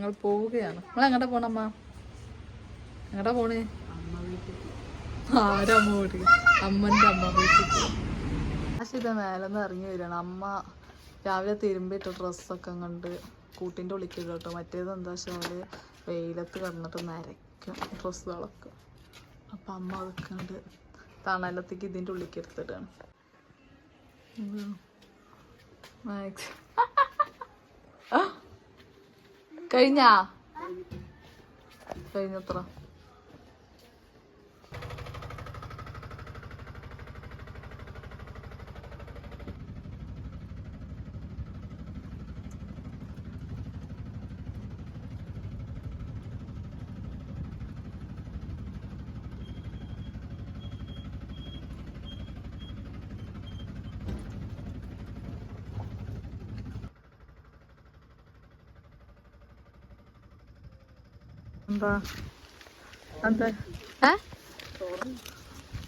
ഞങ്ങൾ പോവുകയാണ്. നമ്മൾ എങ്ങോട്ടാ പോണമ്മ? എങ്ങോട്ടാ പോണേ? ആരമ്മ വീട്ടിൽ അമ്മന്റെ അമ്മ വീട്ടിൽ പക്ഷെ ഇത് മേലെന്ന് ഇറങ്ങി വരികയാണ്. അമ്മ രാവിലെ തിരുമ്പിട്ട ഡ്രസ്സൊക്കെ കണ്ട് കൂട്ടിന്റെ ഉള്ളിക്ക് കേട്ടോ മറ്റേത് എന്താ വെച്ചാൽ വെയിലത്ത് കിടന്നിട്ട് നരയ്ക്കും ഡ്രസ്സുകളൊക്കെ. അപ്പൊ അമ്മ അതൊക്കെ തണലത്തേക്ക് ഇതിന്റെ ഉള്ളിക്ക് എടുത്തിട്ടാണ്. ഉം. കഴിഞ്ഞാ? കഴിഞ്ഞത്ര. എന്താ?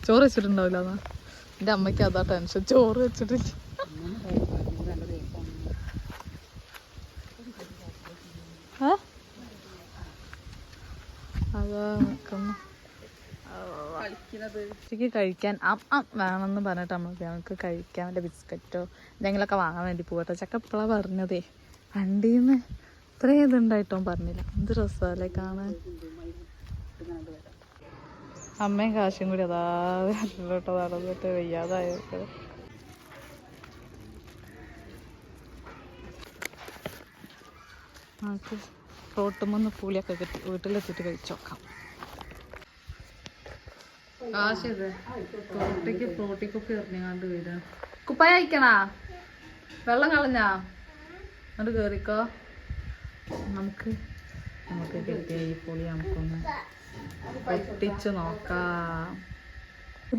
ചോറ് വെച്ചിട്ടുണ്ടാവില്ല എന്നാ എന്റെ അമ്മയ്ക്ക് അതാ ടെൻഷൻ ചോറ് വെച്ചിട്ടില്ല. അതാ ഉച്ചയ്ക്ക് കഴിക്കാൻ വേണമെന്ന് പറഞ്ഞിട്ട് നമ്മൾ ഞങ്ങൾക്ക് കഴിക്കാൻ വല്ല ബിസ്ക്കറ്റോ എന്തെങ്കിലുമൊക്കെ വാങ്ങാൻ വേണ്ടി പോകട്ടെ ചക്ക ഇപ്പോഴാണ് പറഞ്ഞതേ. വണ്ടിയിൽ നിന്ന് ഇത്രയും ഇതുണ്ടായിട്ടോ പറഞ്ഞില്ല. എന്ത് രസമല്ലേ കാണാൻ? അമ്മയും കാശും കൂടി അതാ കേട്ടോ നടന്നിട്ട് വയ്യാതായൊക്കെ നമുക്ക് റോട്ടുമെന്ന് പൂളിയൊക്കെ കിട്ടി. വീട്ടിലെത്തിയിട്ട് കഴിച്ചോക്കാം കാശത് ഫ്രോട്ടിക്ക് ഫ്രോട്ടിക്കൊക്കെ എറിഞ്ഞാണ്ട് വരാ. കുപ്പായ അയക്കണാ? വെള്ളം കളഞ്ഞാ? അങ്ങോട്ട് കേറിക്കോ. നമുക്ക് നമുക്ക് കിട്ടിയ ഈ പുളി നമുക്കൊന്ന് പൊട്ടിച്ചു നോക്കാം.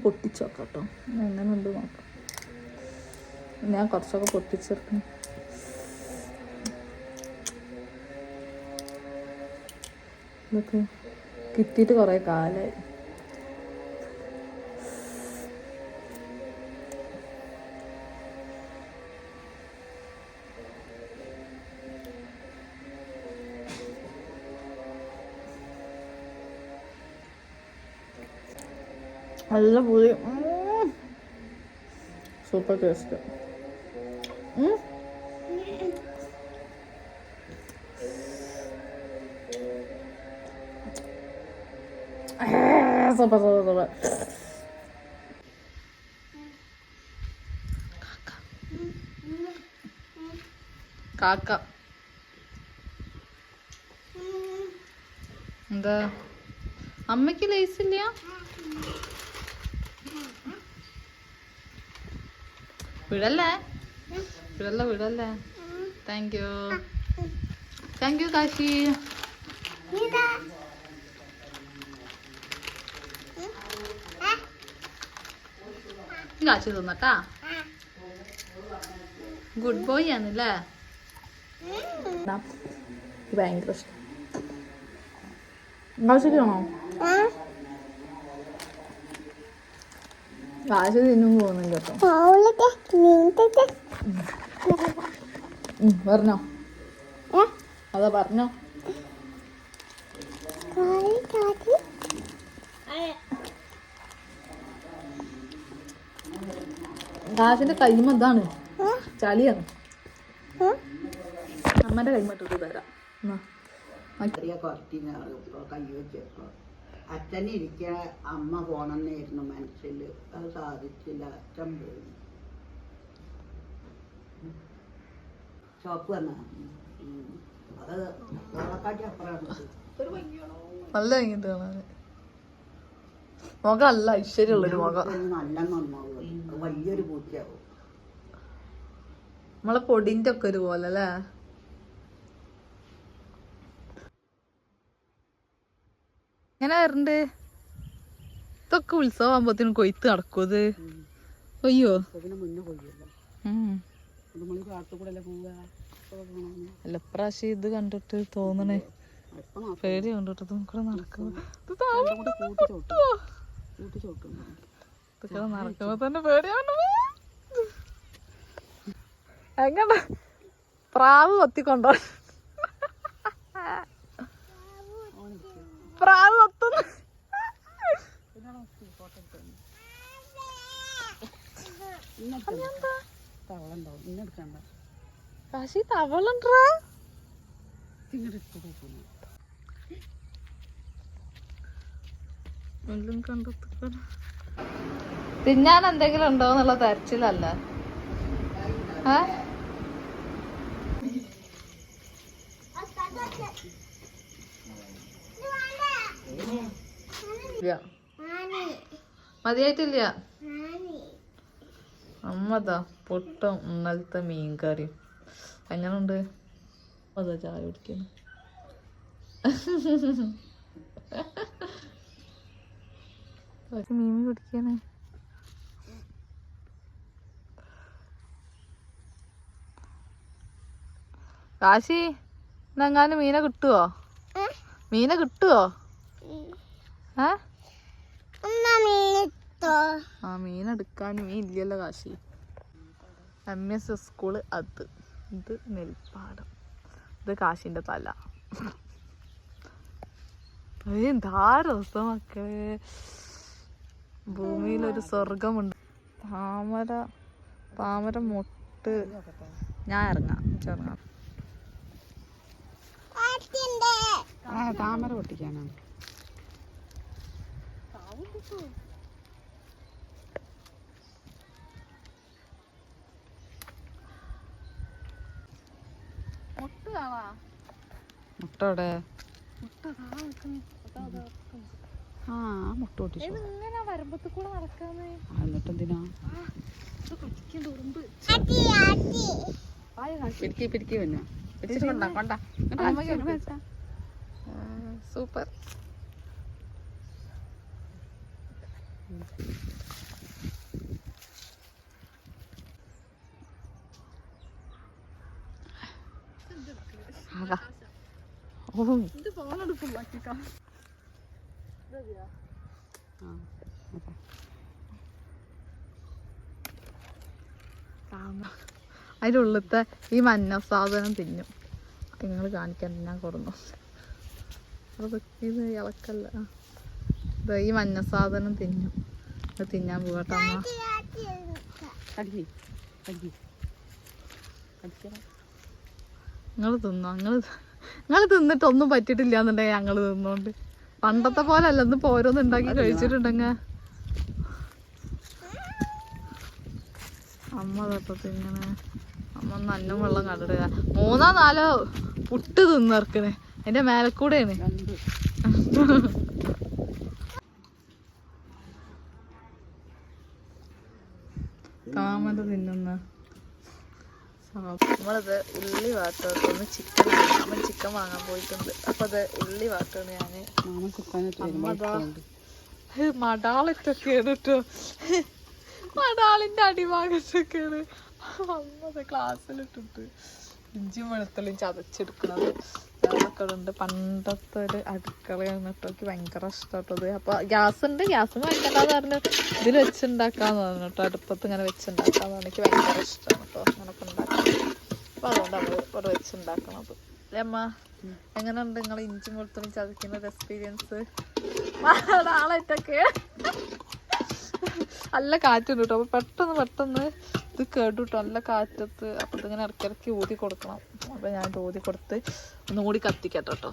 പൊട്ടിച്ചു നോക്കാം കേട്ടോ. എങ്ങനെ ഉണ്ട് നോക്കാം. ഞാൻ കുറച്ചൊക്കെ പൊട്ടിച്ചെടുക്കണം. ഇതൊക്കെ കിട്ടിയിട്ട് കുറേ കാലമായി നല്ല പുളി. Super taste super super super കാക്ക. എന്താ? അമ്മയ്ക്ക് ലേസ് വിടല്ലേ? വിടല്ല വിടല്ലേ? Thank you thank you Kashi. Kashi തിന്നട്ടാ? Good boy ആണല്ലേ? ഭയങ്കര ഇഷ്ടം. കാശിക്കണോ കാശ് തിന്നും പോകുന്നില്ല കേട്ടോ. പറഞ്ഞോ. അതാ പറഞ്ഞോ. കാശിന്റെ കൈമ ഇതാണ്. ചളിയാണ്. അമ്മന്റെ തരാം. ചെറിയ കുറച്ചിനാണ് ഇപ്പോൾ കൈ വെച്ചപ്പോൾ അച്ഛൻ ഇരിക്ക അമ്മ പോണെന്നായിരുന്നു മനസ്സിൽ അത് സാധിച്ചില്ല. അച്ഛൻ പോയി. ഷോപ്പ് വന്ന? അത് വെള്ളക്കാട്ടി അപ്പുറമാണ് നല്ല കഴിഞ്ഞിട്ട് കാണാന്. മുഖം അല്ല ഐശ്വര്യമുള്ളൊരു മുഖം നല്ല നന്നാവും വലിയൊരു പൂച്ചയാവും. നമ്മളെ പൊടിന്റെ ഒക്കെ ഒരു പോലെ അല്ലേ? എങ്ങനെ വരണ്ട് ഇതൊക്കെ ഉത്സവമാകുമ്പോത്തിന് കൊയ്ത്ത് നടക്കും അത് കൂടെ അല്ലേ പ്രാവശ്യം ഇത് കണ്ടിട്ട് തോന്നണേ. പേടി കണ്ടിട്ട് നമുക്കിടെ നടക്കും നടക്കുമ്പോ തന്നെ പേടിയാണ് എങ്ങനെ? പ്രാവ് കൊത്തിക്കൊണ്ടോ? ഇന്നെടുക്കണ്ട കാശി തവളണ്ടാ? തിന്നാൻ എന്തെങ്കിലും ഉണ്ടോ എന്നുള്ള തരച്ചിലല്ല ഏ. മതിയായിട്ടില്ല. അമ്മതാ പൊട്ടും ഇന്നലത്തെ മീൻ കറി എങ്ങനുണ്ട്? അതാ ചായ കുടിക്കുന്നു മീൻ കുടിക്കാനേ. കാശി ഇന്നെങ്ങാനും മീനെ കിട്ടുവോ? മീനെ കിട്ടുവോ? ഏ? ആ മീൻ എടുക്കാൻ മീൻ ഇല്ലല്ലോ Kashi. M S S school അത്. ഇത് നെൽപ്പാടം. ഇത് കാശിന്റെ തല. എന്താ രസം മക്കളെ. ഭൂമിയിൽ ഒരു സ്വർഗമുണ്ട് താമര താമര മൊട്ട്. ഞാൻ ഇറങ്ങാം ചെറങ്ങാം താമര പൊട്ടിക്കാനാണ് മൊട്ട് അവിടെ. ആ മുട്ട പൊട്ടിച്ചു. എന്നിട്ട് എന്തിനാ പിടിക്കി പിടിക്കി പിന്നെ. പിടിച്ചിട്ട് കൊണ്ടാ, കൊണ്ടാ. സൂപ്പർ. ഇത്. അതിന്റെ ഉള്ളിലത്തെ ഈ മഞ്ഞ സാധനം തിന്നും. നിങ്ങൾ കാണിക്കാൻ ഞാൻ അതൊക്കെ ഇത് ഇളക്കല്ല. ഈ മഞ്ഞ സാധനം തിന്നും. അത് തിന്നാൻ പോകട്ടെ അമ്മ. നിങ്ങൾ തിന്നോ? നിങ്ങൾ നിങ്ങൾ തിന്നിട്ട് ഒന്നും പറ്റിയിട്ടില്ല എന്നുണ്ടെങ്കിൽ ഞങ്ങൾ തിന്നോണ്ട്. പണ്ടത്തെ പോലെ അല്ല ഒന്ന് ഓരോന്ന് ഉണ്ടാക്കി കഴിച്ചിട്ടുണ്ടെങ്ക. അമ്മ തൊട്ടത്ത് ഇങ്ങനെ അമ്മ നല്ല വെള്ളം കണ്ടിടുക. മൂന്നോ നാലോ പുട്ട് തിന്നിറക്കണേ അതിന്റെ മേലക്കൂടെയാണ്. നമ്മളിത് ഉള്ളി വാട്ടോന്ന് ചിക്കൻ അമ്മ ചിക്കൻ വാങ്ങാൻ പോയിട്ടുണ്ട്. അപ്പൊ അത് ഉള്ളി. വരുമ്പോൾ ഹ്, മടാളിട്ടൊക്കെയാണ് കേട്ടോ മടാളിന്റെ അടിഭാഗത്തൊക്കെയാണ്. അമ്മത് ക്ലാസ്സിലിട്ടിട്ട് ഇഞ്ചി വെളുത്തുള്ളിയും ചതച്ചെടുക്കണത്. അതൊക്കെ ഉണ്ട് പണ്ടത്തെ ഒരു അടുക്കളയാണ് കേട്ടോ എനിക്ക് ഭയങ്കര ഇഷ്ടപ്പെട്ടത് അപ്പൊ ഗ്യാസ് ഉണ്ട് ഗ്യാസ് വാങ്ങിക്കണ്ടെന്ന് പറഞ്ഞു ഇതിൽ വെച്ചുണ്ടാക്കാന്ന് പറഞ്ഞു കേട്ടോ അടുപ്പത്ത് ഇങ്ങനെ വെച്ചുണ്ടാക്കാന്ന് പറഞ്ഞു. എനിക്ക് ഭയങ്കര ഇഷ്ടമാണ് കേട്ടോ അങ്ങനൊക്കെ അപ്പൊ അതുകൊണ്ട് നമ്മൾ ഇവിടെ വെച്ച് ഉണ്ടാക്കണത് അമ്മ. എങ്ങനെയുണ്ട് നിങ്ങൾ ഇഞ്ചി വെളുത്തുള്ളി ചതക്കുന്ന ഒരു എക്സ്പീരിയൻസ് ആളായിട്ടൊക്കെ നല്ല കാറ്റുണ്ട് കേട്ടോ. അപ്പൊ പെട്ടെന്ന് പെട്ടെന്ന് ഇത് കേട്ടു കേട്ടോ നല്ല കാറ്റത്ത് അപ്പൊ ഇതിങ്ങനെ ഇടയ്ക്കിടയ്ക്ക് ഊതി കൊടുക്കണം. അപ്പൊ ഞാൻ ഊതി കൊടുത്ത് ഒന്നുകൂടി കത്തിക്കട്ടോ കേട്ടോ.